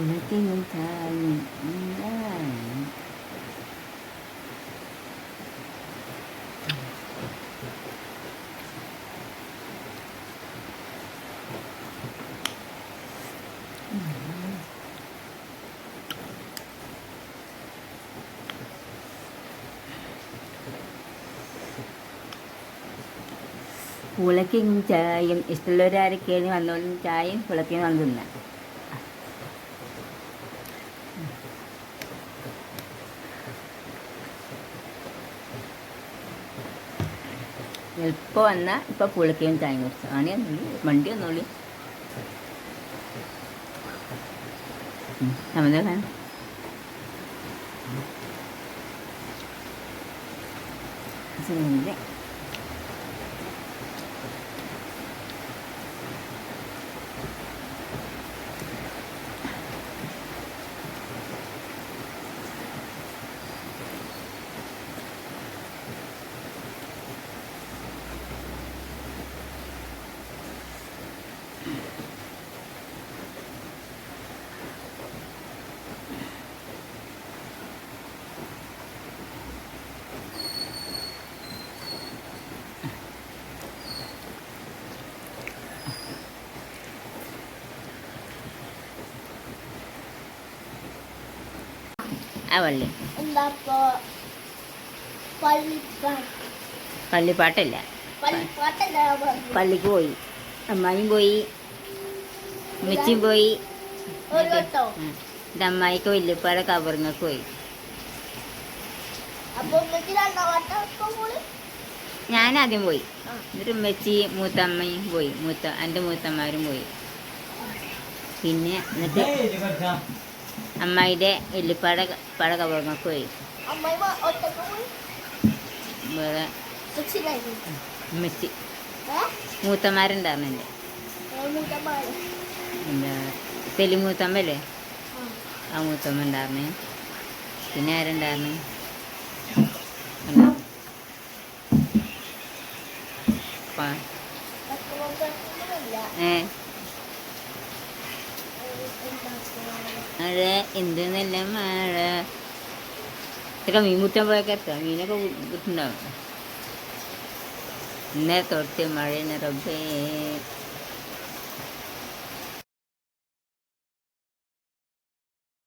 ഉലകിനും തായും ഉണ്ടായി. പുളക്കും ചായയും ഇഷ്ടമുള്ളവരാരൊക്കെയാണ് വന്നോളും ചായയും പുളക്കും വന്നിരുന്നത് എളുപ്പം വന്നാൽ ഇപ്പോൾ പുളിക്കുകയും ചായയും കുറച്ച് ആണ് ഒന്നുള്ളൂ വണ്ടി ഒന്നുള്ളി. നമ്മളെ ശരി ആ വള്ളി. പള്ളിപ്പാട്ടല്ല. പള്ളിക്ക് പോയി. അമ്മായും പോയി. ഉമ്മച്ചിയും പോയി. ഇത് അമ്മായിക്ക് വല്യപ്പാടെ കബറിങ്ങൾക്ക് പോയി. ഞാൻ ആദ്യം പോയി. എന്നിട്ട് ഉമ്മച്ചി മൂത്തമ്മയും പോയി. മൂത്ത എന്റെ മൂത്തമ്മമാരും പോയി. പിന്നെ എന്നിട്ട് അമ്മായിയുടെ എല്ലിപ്പാട പട കവർന്നൊക്കെ പോയി. വേറെ ഏ? മൂത്തമാരുണ്ടായിരുന്നു എന്റെ എന്താ തെലി മൂത്തമ്മല്ലേ? ആ. മൂത്തമ്മ ഉണ്ടായിരുന്നു. പിന്നെ ആരുണ്ടായിരുന്നു? ഏ? മഴ എന്തെന്നല്ല മഴ. ഇതൊക്കെ മീൻ കുത്താൻ പോയൊക്കെ എത്താം? മീനൊക്കെ കിട്ടുണ്ടാവും ഇന്നേ തൊട്ട് മഴ റബ്ബേ.